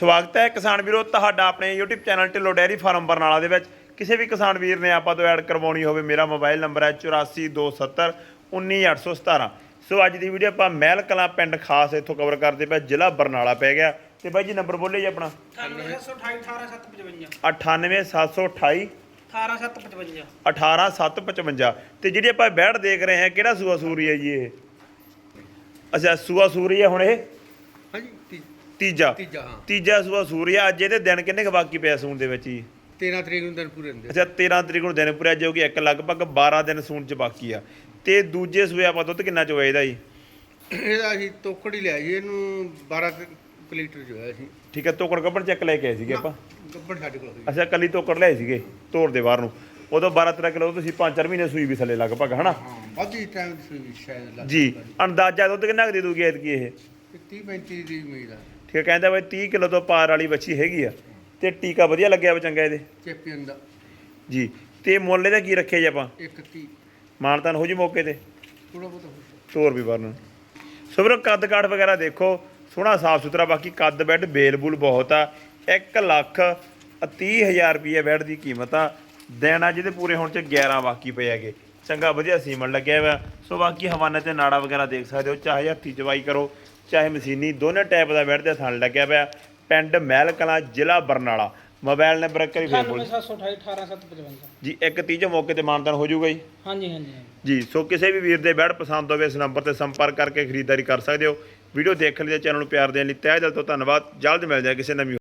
ਸਵਾਗਤ ਹੈ ਕਿਸਾਨ ਵੀਰੋ ਤੁਹਾਡਾ ਆਪਣੇ YouTube channel Dhillon dairy farm Barnala ਦੇ ਵਿੱਚ। ਕਿਸੇ ਵੀ ਕਿਸਾਨ ਵੀਰ ਨੇ ਆਪਾਂ ਤੋਂ ਐਡ ਕਰਵਾਉਣੀ ਹੋਵੇ ਮੇਰਾ ਮੋਬਾਈਲ ਨੰਬਰ ਹੈ 8427 19817 ਸੋ ਅੱਜ ਦੀ ਵੀਡੀਓ ਆਪਾਂ ਮਹਿਲ ਕਲਾਂ ਪਿੰਡ ਖਾਸ ਇੱਥੋਂ ਕਵਰ ਕਰਦੇ ਪਏ ਜ਼ਿਲ੍ਹਾ ਬਰਨਾਲਾ ਪੈ ਗਿਆ। ਤੇ ਬਾਈ ਜੀ ਨੰਬਰ ਬੋਲੇ ਜੀ ਆਪਣਾ। 9728 98728 18755 18755 ਤੇ ਜਿਹੜੀ ਆਪਾਂ ਬੈੜ ਦੇਖ ਰਹੇ ਹਾਂ ਕਿਹੜਾ ਸੂਆ ਸੂਰੀ ਹੈ ਜੀ ਇਹ? ਅੱਛਾ ਸੂਆ ਸੂਰੀ ਹੈ ਹੁਣ ਇਹ? ਹਾਂਜੀ ਤੀਜਾ। ਤੀਜਾ ਹਾਂ। ਤੀਜਾ ਸੂਆ ਸੂਰੀ ਹੈ ਅੱਜ ਇਹਦੇ ਦਿਨ ਕਿੰਨੇ ਕੁ ਬਾਕੀ ਪਿਆ ਸੂਣ ਦੇ ਵਿੱਚ ਜੀ? 13 ਤਰੀਕ ਨੂੰ ਦਿਨ ਪੂਰੇ ਹੁੰਦੇ ਅੱਛਾ 13 ਤਰੀਕ ਨੂੰ ਦਿਨ ਪੂਰਾ ਜੋ ਕਿ ਇੱਕ ਲਗਭਗ 12 ਦਿਨ ਸੂਣ ਚ ਬਾਕੀ ਆ। ਤੇ ਦੂਜੇ ਸੂਏ ਆਪਾਂ ਦੁੱਧ ਕਿੰਨਾ ਚ ਹੋਇਆ ਇਹਦਾ ਜੀ? ਇਹਦਾ ਅਸੀਂ ਤੋਕੜ ਹੀ ਲਿਆ ਜੀ ਇਹਨੂੰ 12 ਕੁ ਲੀਟਰ ਜੋ ਹੈ ਅਸੀਂ ਠੀਕ ਹੈ ਤੋਕੜ ਕੱਪੜ ਚੱਕ ਲੈ ਕੇ ਆਏ ਸੀਗੇ ਆਪਾਂ। ਗੱਬੜ ਸਾਡੇ ਕੋਲ ਹੋਈ ਅੱਛਾ ਕੱਲੀ ਤੋਕੜ ਲਿਆਏ ਸੀਗੇ ਤੋੜ ਦੇ ਬਾਹਰ ਨੂੰ। ਉਦੋਂ 12 13 ਕਿਲੋ ਤੁਸੀਂ 5-4 ਮਹੀਨੇ ਸੂਈ ਵੀ ਥੱਲੇ ਲਗਭਗ ਹਨਾ? ਵਾਧੀ ਟਾਈਮ ਸੂਈ ਸ਼ਾਇਦ ਲੱਗ ਜੀ ਅੰਦਾਜ਼ਾ ਦੁੱਧ ਕਿੰਨਾ ਦੇ ਦੂਗੀ ਐਤਕੀ ਇਹ? 30 35 ਦੀ ਉਮੀਦ ਆ। ਠੀਕ ਹੈ ਕਹਿੰਦਾ ਬਈ 30 ਕਿਲੋ ਤੋਂ ਪਾਰ ਵਾਲੀ ਬੱਚੀ ਹੈਗੀ ਆ ਤੇ ਟੀਕਾ ਵਧੀਆ ਲੱਗਿਆ ਵਾ ਚੰਗਾ ਇਹਦੇ। ਚੈਂਪੀਅਨ ਦਾ। ਜੀ ਤੇ ਮੁੱਲ ਇਹਦਾ ਕੀ ਰੱਖਿਆ ਜੀ ਆਪਾਂ? ਇੱਕ 30 ਮਾਨਤਾਨ ਹੋ ਜੀ ਮੌਕੇ ਤੇ? ਥੋੜਾ ਬਹੁਤਾ। ਤੋਰ ਵੀ ਵਰਨ ਸੋ ਵੀਰੋ ਕੱਦ ਕਾਠ ਵਗੈਰਾ ਦੇਖੋ ਸੋਹਣਾ ਸਾਫ਼ ਸੁਥਰਾ ਬਾਕੀ ਕੱਦ ਬੈੱਡ ਬੇਲ ਬੂਲ ਬਹੁਤ ਆ। 1 ਲੱਖ 30000 ਰੁਪਏ ਬੈੱਡ ਦੀ ਕੀਮਤ ਆ। ਦਿਨ ਅੱਜ ਦੇ ਪੂਰੇ ਹੋਣ ਚ 11 ਬਾਕੀ ਪਏ ਹੈਗੇ। ਚੰਗਾ, ਵਧੀਆ ਸੀਮਨ ਲੱਗਿਆ ਹੋਇਆ। ਸੋ ਬਾਕੀ ਹਵਾਨੇ ਤੇ ਨਾੜਾ ਵਗੈਰਾ ਦੇਖ ਸਕਦੇ ਹੋ, ਚਾਹੇ ਹੱਥੀ ਚਵਾਈ ਕਰੋ, ਚਾਹੇ ਮਸ਼ੀਨੀ, ਦੋਨੇ ਟਾਈਪ ਦਾ ਬੈੱਡ ਤੇ ਥਣ ਲੱਗਿਆ ਪਿਆ। ਪਿੰਡ ਮਹਿਲ ਕਲਾਂ ਜ਼ਿਲ੍ਹਾ ਬਰਨਾਲਾ। ਮੋਬਾਈਲ ਨੰਬਰ ਕਰੀ ਫੇਰ ਬੋਲ। 9728 18755 ਜੀ, ਇੱਕ ਤੀਜੇ ਮੌਕੇ ਤੇ ਮਾਨਤਾਨ ਹੋ ਜਾਊਗਾ ਜੀ। ਹਾਂਜੀ ਹਾਂਜੀ ਜੀ, ਸੋ ਕਿਸੇ ਵੀ ਵੀਰ ਦੇ ਬੈਡ ਪਸੰਦ ਹੋਵੇ, ਇਸ ਨੰਬਰ ਤੇ ਸੰਪਰਕ ਕਰਕੇ ਖਰੀਦਦਾਰੀ ਕਰ ਸਕਦੇ ਹੋ। ਵੀਡੀਓ ਦੇਖਣ ਲਈ ਚੈਨਲ ਨੂੰ ਪਿਆਰ ਦੇਣ ਲਈ ਤਹਿ ਦਿਲ ਤੋਂ ਧੰਨਵਾਦ। ਜਲਦ ਮਿਲ ਜਾਏ ਕਿਸੇ ਨਵੀਂ